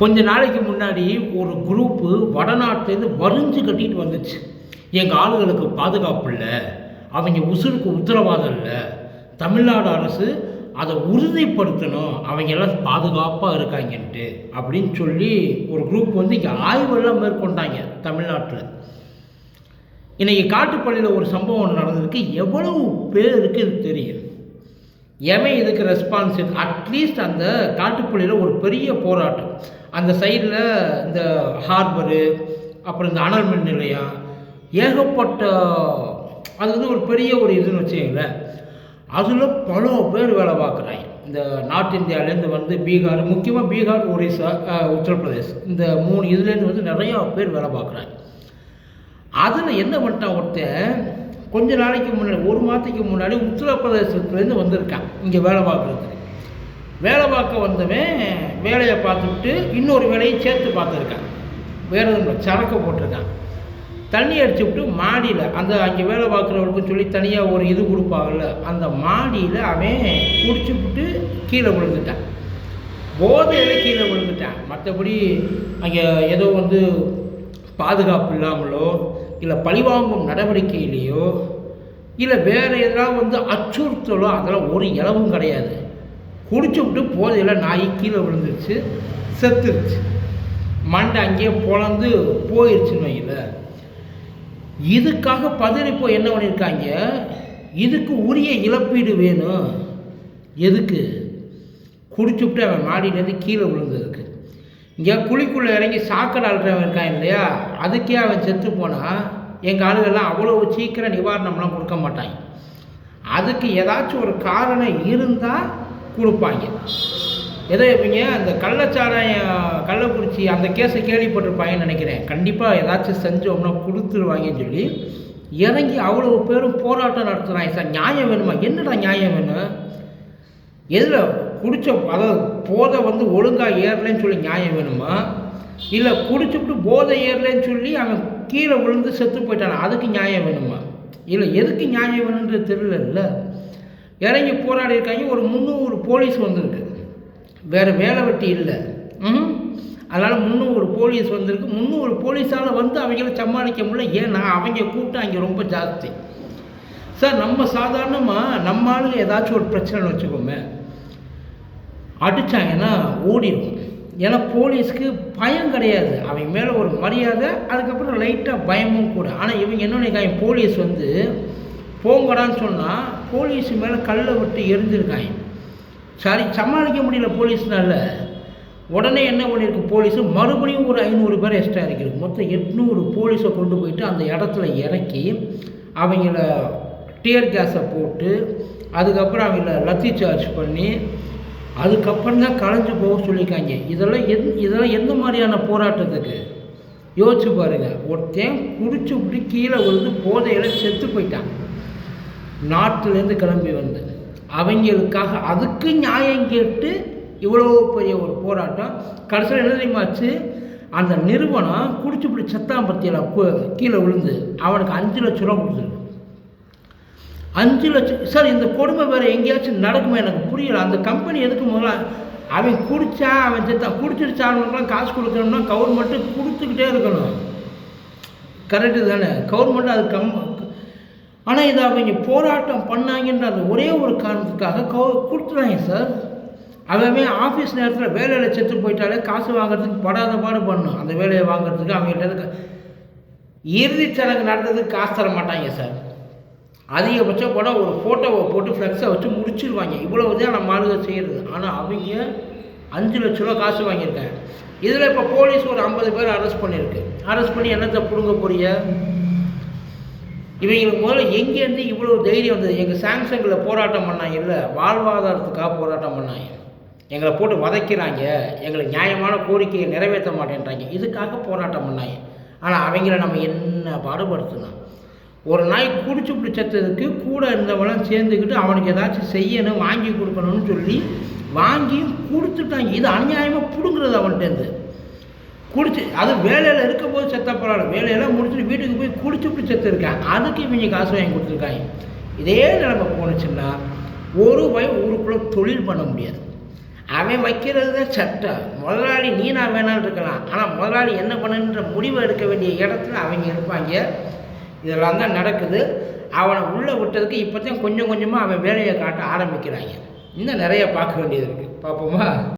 கொஞ்ச நாளைக்கு முன்னாடி ஒரு குரூப்பு வடநாட்டிலேருந்து வரிஞ்சு கட்டிட்டு வந்துச்சு. எங்கள் ஆளுகளுக்கு பாதுகாப்பு இல்லை அவங்க உசுருக்கு உத்தரவாதம் இல்லை தமிழ்நாடு அரசு அதை உறுதிப்படுத்தணும் அவங்க எல்லாம் பாதுகாப்பாக இருக்காங்கன்ட்டு அப்படின்னு சொல்லி ஒரு குரூப் வந்து இங்கே ஆய்வெல்லாம் மேற்கொண்டாங்க தமிழ்நாட்டில். இன்றைக்கி காட்டுப்பள்ளியில் ஒரு சம்பவம் நடந்திருக்கு. எவ்வளவு பேருக்கு இது தெரியும். எவன் இதுக்கு ரெஸ்பான்ஸ் அட்லீஸ்ட் அந்த காட்டுப்பள்ளியில் ஒரு பெரிய போராட்டம். அந்த சைடில் இந்த ஹார்பரு அப்புறம் இந்த அனல் மின் நிலையம் ஏகப்பட்ட அது வந்து ஒரு பெரிய ஒரு இதுன்னு வச்சுக்கங்களேன். அதில் பல பேர் வேலை பார்க்குறாங்க. இந்த நார்த் இந்தியாவிலேருந்து வந்து பீகார் முக்கியமாக பீகார் ஒரிசா அஹ், உத்தரப்பிரதேஷ். இந்த மூணு இதுலேருந்து வந்து நிறையா பேர் வேலை பார்க்குறாங்க. அதில் என்ன பண்ணிட்டான் ஒருத்தன் கொஞ்ச நாளைக்கு முன்னாடி ஒரு மாதத்துக்கு முன்னாடி உத்தரப்பிரதேசத்துலேருந்து வந்திருக்கான். இங்கே வேலை பார்க்குறதுக்கு. வேலை பார்க்க வந்தவன் வேலையை பார்த்துட்டு இன்னொரு வேலையை சேர்த்து பார்த்துருக்கான். வேறு எதுவும் சரக்கு போட்டிருக்கான். தண்ணி அடிச்சு விட்டு மாடியில் அந்த அங்கே வேலை பார்க்குறவருக்கும் சொல்லி தனியாக ஒரு இது கொடுப்பாங்கல்ல அந்த மாடியில் அவன் குடிச்சு விட்டு கீழே விழுந்துட்டான். போதையில் கீழே விழுந்துட்டான். மற்றபடி அங்கே ஏதோ வந்து பாதுகாப்பு இல்லாமலோ இல்லை பழிவாங்கும் நடவடிக்கையிலையோ இல்லை வேறு எதாவது வந்து அச்சுறுத்தலோ அதெல்லாம் ஒரு இளவும் கிடையாது. குடிச்சு விட்டு போதையில் நாய் கீழே விழுந்துருச்சு செத்துருச்சு. மண்டை அங்கேயே பொழந்து போயிடுச்சுன்னு வைங்கள இதுக்காக பதறி போய் என்ன பண்ணியிருக்காங்க இதுக்கு உரிய இழப்பீடு வேணும். எதுக்கு? குடிச்சுவிட்டு அவன் மாடியிலேருந்து கீழே விழுந்ததுக்கு. இங்கே குழிக்குள்ளே இறங்கி சாக்கடை அழுறவன் இருக்கான் இல்லையா? அதுக்கே அவன் செத்து போனால் எங்கள் ஆளுகள்லாம் அவ்வளோ சீக்கிரம் நிவாரணம்லாம் கொடுக்க மாட்டாங்க. அதுக்கு ஏதாச்சும் ஒரு காரணம் இருந்தால் கொடுப்பாங்க. ஏதோ இவங்க அந்த கள்ளச்சாராயம் கள்ளக்குறிச்சி அந்த கேஸை கேள்விப்பட்டிருப்பாங்கன்னு நினைக்கிறேன். கண்டிப்பாக ஏதாச்சும் செஞ்சோம்னா கொடுத்துருவாங்கன்னு சொல்லி இறங்கி அவ்வளோ பேரும் போராட்டம் நடத்துகிறாங்க சார் நியாயம் வேணுமா? என்னடா நியாயம் வேணும்? எதில் குடிச்ச அதாவது போதை வந்து ஒழுங்காக ஏறலைன்னு சொல்லி நியாயம் வேணுமா? இல்லை குடிச்சுட்டு போதை ஏறலைன்னு சொல்லி அவன் கீழே விழுந்து செத்து போயிட்டான்? அதுக்கு நியாயம் வேணுமா? இல்லை எதுக்கு நியாயம் வேணுன்றது தெரியல இறங்கி போராடி இருக்காங்க. ஒரு முந்நூறு போலீஸ் வந்திருக்கு. வேறு வேலை வெட்டி இல்லை. ம் அதனால் முந்நூறு போலீஸ் வந்திருக்கு. முந்நூறு போலீஸால் வந்து அவங்கள சமாளிக்க முடியல. ஏன்னா அவங்க கூட்டம் அங்கே ரொம்ப ஜாஸ்தி. சார் நம்ம சாதாரணமாக நம்ம ஆளுங்க ஏதாச்சும் ஒரு பிரச்சனைன்னு வச்சுக்கோமே. அடித்தாங்கன்னா ஓடிடும் ஏன்னா போலீஸ்க்கு பயம் கிடையாது. அவங்க மேலே ஒரு மரியாதை அதுக்கப்புறம் லைட்டாக பயமும் கூட. ஆனால் இவங்க என்ன நினைக்காங்க போலீஸ் வந்து போங்கடான்னு சொன்னால் போலீஸ் மேலே கல்லை விட்டு எரிஞ்சிருக்காங்க. சரி சமாளிக்க முடியல போலீஸ்னால. உடனே என்ன பண்ணியிருக்கு போலீஸு? மறுபடியும் ஒரு ஐநூறு பேர் எக்ஸ்ட்ரா இறக்கிருக்கு மொத்தம் எட்நூறு போலீஸை கொண்டு போயிட்டு அந்த இடத்துல இறக்கி அவங்கள டியர் கேஸை போட்டு அதுக்கப்புறம் அவங்கள லத்தி சார்ஜ் பண்ணி அதுக்கப்புறம் தான் கலைஞ்சு போக சொல்லியிருக்காங்க. இதெல்லாம் எந் இதெல்லாம் எந்த மாதிரியான போராட்டத்துக்கு யோசிச்சு பாருங்க. ஒருத்தன் குடிச்சு விட்டு கீழே விழுந்து போதையில் செத்து போயிட்டான். நாட்டிலேருந்து கிளம்பி வந்து அவங்களுக்காக அதுக்கு நியாயம் கேட்டு இவ்வளோ பெரிய ஒரு போராட்டம். கடைசியில் என்ன தெரியுமாச்சு அந்த நிறுவனம் குடிச்சு இப்படி செத்தான் பத்தியில் கீழே விழுந்து அவனுக்கு அஞ்சு லட்ச ரூபா கொடுத்துருக்கு அஞ்சு லட்சம் சார் இந்த கொடுமை வேறு எங்கேயாச்சும் நடக்குமா? எனக்கு புரியல. அந்த கம்பெனி எதுக்கு முதல்ல அவன் குடித்தா அவன் செத்தான் குடிச்சிருச்சானுக்கெல்லாம் காசு கொடுக்கணும்னா கவர்மெண்ட்டு கொடுத்துக்கிட்டே இருக்கணும். கரெக்டு தானே? கவர்மெண்ட் அது கம் ஆனால் இதை அவங்க போராட்டம் பண்ணாங்கன்ற அந்த ஒரே ஒரு காரணத்துக்காக கவ கொடுத்துறாங்க சார். அவன் ஆஃபீஸ் நேரத்தில் வேலையில் செத்து போயிட்டாலே காசு வாங்குறதுக்கு படாத பாடு பண்ணும். அந்த வேலையை வாங்குறதுக்கு அவங்ககிட்ட இறுதிச் சடங்கு நடந்ததுக்கு காசு தர மாட்டாங்க சார். அதிகபட்சம் கூட ஒரு ஃபோட்டோவை போட்டு ஃப்ளெக்ஸை வச்சு முடிச்சிருவாங்க. இவ்வளோ தான் நம்ம ஆளுங்க செய்கிறது ஆனால் அவங்க அஞ்சு லட்ச ரூபா காசு வாங்கியிருக்காங்க. இதில் இப்போ போலீஸ் ஒரு ஐம்பது பேர் அரெஸ்ட் பண்ணியிருக்கு. அரெஸ்ட் பண்ணி என்னத்தை பிடுங்க போறீங்க? இவங்களுக்கு முதல்ல எங்கேருந்து இவ்வளோ தைரியம் வந்தது? எங்கள் சாம்சங்கில் போராட்டம் பண்ணாங்க இல்லை வாழ்வாதாரத்துக்காக போராட்டம் பண்ணாங்க. எங்களை போட்டு வதைக்கிறாங்க எங்களுக்கு நியாயமான கோரிக்கையை நிறைவேற்ற மாட்டேன்றாங்க. இதுக்காக போராட்டம் பண்ணாங்க. ஆனால் அவங்கள நம்ம என்ன பாடுபடுத்தணும்? ஒரு நாய் குடிச்சு பிடிச்சதுக்கு கூட இருந்தவெல்லாம் சேர்ந்துக்கிட்டு அவனுக்கு ஏதாச்சும் செய்யணும் வாங்கி கொடுக்கணும்னு சொல்லி வாங்கியும் கொடுத்துட்டாங்க. இது அநியாயமாக பிடுங்குறது அவன்கிட்டேருந்து. குடிச்சு அது வேலையில் இருக்கும் போது செத்த பரவாயில்ல. வேலையெல்லாம் முடிச்சுட்டு வீட்டுக்கு போய் குடிச்சு விட்டு செத்து இருக்கான் அதுக்கு இவங்க காசு வாங்கி கொடுத்துருக்காங்க. இதே நிலமை போணுச்சுன்னா ஒரு பயம் ஊருக்குள்ளே தொழில் பண்ண முடியாது. அவன் வைக்கிறது தான் சட்டம் முதலாளி நீ நான் வேணாலும் இருக்கலாம். ஆனால் முதலாளி என்ன பண்ணுன்ற முடிவு எடுக்க வேண்டிய இடத்துல அவங்க இருப்பாங்க. இதெல்லாம் தான் நடக்குது. அவனை உள்ளே விட்டதுக்கு இப்போ தான் கொஞ்சம் கொஞ்சமாக அவன் வேலையை காட்ட ஆரம்பிக்கிறாங்க. இன்னும் நிறைய பார்க்க வேண்டியது இருக்குது பார்ப்போமா?